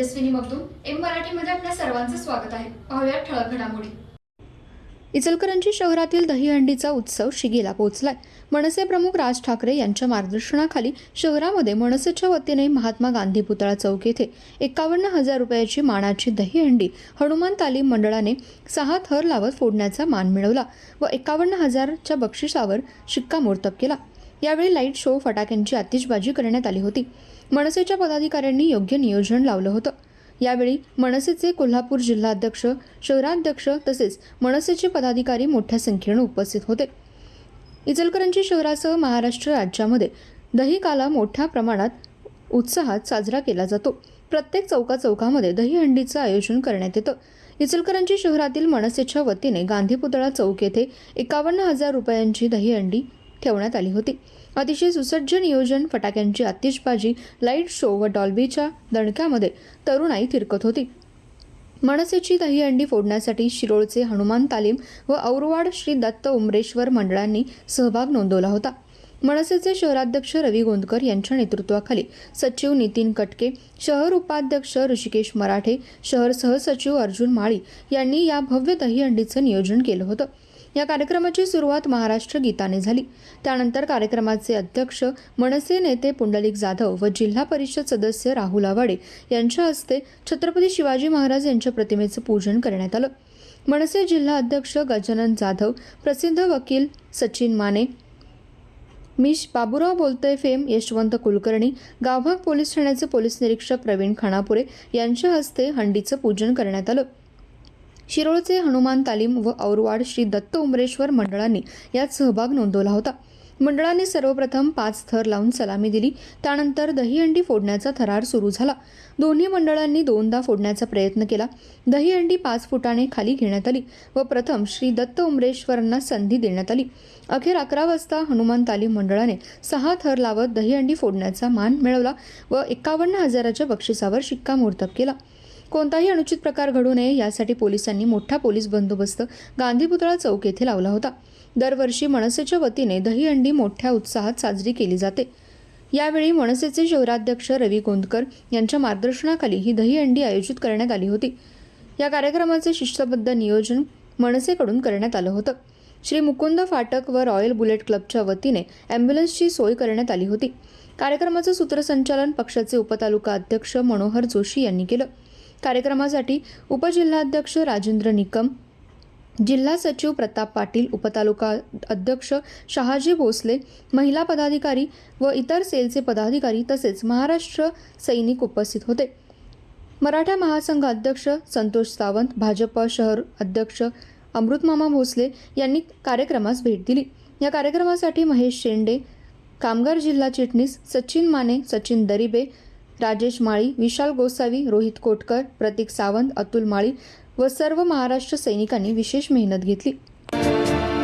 Tejaswini Magdum M मराठीमध्ये आपल्या सर्वांचं स्वागत आहे. पाहूया ठळक घडामोडी. इचलकरंजी शहरातील दहीहंडीचा उत्सव शिगेला पोहोचलाय. मनसे प्रमुख राज ठाकरे यांच्या मार्गदर्शनाखाली शहरामध्ये मनसेच्या वतीने महात्मा गांधी पुतळा चौक येथे एकावन्न हजार रुपयाची मानाची दहीहंडी हनुमान तालीम मंडळाने सहा थर लावत फोडण्याचा मान मिळवला व एकावन्न हजारच्या बक्षिसावर शिक्कामोर्तब केला. यावेळी लाइट शो फटाक्यांची आतिषबाजी करण्यात आली होती. मनसेच्या पदाधिकाऱ्यांनी योग्य नियोजन लावलं होतं. यावेळी मनसेचे कोल्हापूर जिल्हाध्यक्ष शहराध्यक्ष तसेच मनसेचे पदाधिकारी मोठ्या संख्येनं उपस्थित होते. इचलकरंजी शहरासह महाराष्ट्र राज्यामध्ये दही काला मोठ्या प्रमाणात उत्साहात साजरा केला जातो. प्रत्येक चौका चौकामध्ये दहीहंडीचं आयोजन करण्यात येतं. इचलकरंजी शहरातील मनसेच्या वतीने गांधी पुतळा चौक येथे एकावन्न हजार रुपयांची दहीहंडी ठेवण्यात आली होती. अतिशय सुसज्ज नियोजन फटाक्यांची आतिषबाजी लाइट शो व डॉल्बीच्या दणक्यामध्ये तरुणाई थिरकत होती. मनसेची दहीहंडी फोडण्यासाठी शिरोळचे हनुमान तालीम व औरवाड श्री दत्त उमरेश्वर मंडळांनी सहभाग नोंदवला होता. मनसेचे शहराध्यक्ष रवी गोंदकर यांच्या नेतृत्वाखाली सचिव नितीन कटके शहर उपाध्यक्ष ऋषिकेश मराठे शहर सहसचिव अर्जुन माळी यांनी या भव्य दहीहंडीचं नियोजन केलं होतं. या कार्यक्रमाची सुरुवात महाराष्ट्र गीताने झाली. त्यानंतर कार्यक्रमाचे अध्यक्ष मनसे नेते पुंडलिक जाधव व जिल्हा परिषद सदस्य राहुल आवाडे यांच्या हस्ते छत्रपती शिवाजी महाराज यांच्या प्रतिमेचं पूजन करण्यात आलं. मनसे जिल्हा अध्यक्ष गजानन जाधव प्रसिद्ध वकील सचिन माने मी बाबुराव बोलतोय फेम यशवंत कुलकर्णी गावभाग पोलीस ठाण्याचे पोलीस निरीक्षक प्रवीण खानापुरे यांच्या हस्ते हंडीचं पूजन करण्यात आलं. शिरोळचे हनुमान तालीम व औरवाड श्री दत्त उमरेश्वर मंडळांनी यात सहभाग नोंदवला होता. मंडळाने सर्वप्रथम पाच थर लावून सलामी दिली. त्यानंतर दहीहंडी फोडण्याचा थरार सुरू झाला. दोन्ही मंडळांनी दोनदा फोडण्याचा प्रयत्न केला. दहीहंडी पाच फुटाने खाली घेण्यात आली व प्रथम श्री दत्त उमरेश्वरांना संधी देण्यात आली. अखेर अकरा वाजता हनुमान तालीम मंडळाने सहा थर लावत दहीहंडी फोडण्याचा मान मिळवला व एकावन्न हजाराच्या बक्षिसावर शिक्कामोर्तब केला. कोणताही अनुचित प्रकार घडू नये यासाठी पोलिसांनी मोठा पोलीस बंदोबस्त गांधी पुतळा चौक येथे लावला होता. दरवर्षी मनसेच्या वतीने दहीहंडी मोठ्या उत्साहात साजरी केली जाते. यावेळी मनसेचे शहराध्यक्ष रवी गोंदकर यांच्या मार्गदर्शनाखाली ही दहीहंडी आयोजित करण्यात आली होती. या कार्यक्रमाचे शिस्तबद्ध नियोजन मनसेकडून करण्यात आलं होतं. श्री मुकुंद फाटक व रॉयल बुलेट क्लबच्या वतीने ॲम्ब्युलन्सची सोय करण्यात आली होती. कार्यक्रमाचं सूत्रसंचालन पक्षाचे उपतालुका अध्यक्ष मनोहर जोशी यांनी केलं. कार्यक्रमासाठी उपजिल्हाध्यक्ष राजेंद्र निकम जिल्हा सचिव प्रताप पाटील उपतालुका अध्यक्ष शहाजी भोसले महिला पदाधिकारी व इतर सेलचे पदाधिकारी तसेच महाराष्ट्र सैनिक उपस्थित होते. मराठा महासंघ अध्यक्ष संतोष सावंत भाजप शहर अध्यक्ष अमृतमामा भोसले यांनी कार्यक्रमास भेट दिली. या कार्यक्रमासाठी महेश शेंडे कामगार जिल्हा चिटणीस सचिन माने सचिन दरिबे राजेश माळी विशाल गोसावी रोहित कोटकर प्रतीक सावंत अतुल माळी व सर्व महाराष्ट्र सैनिकांनी विशेष मेहनत घेतली.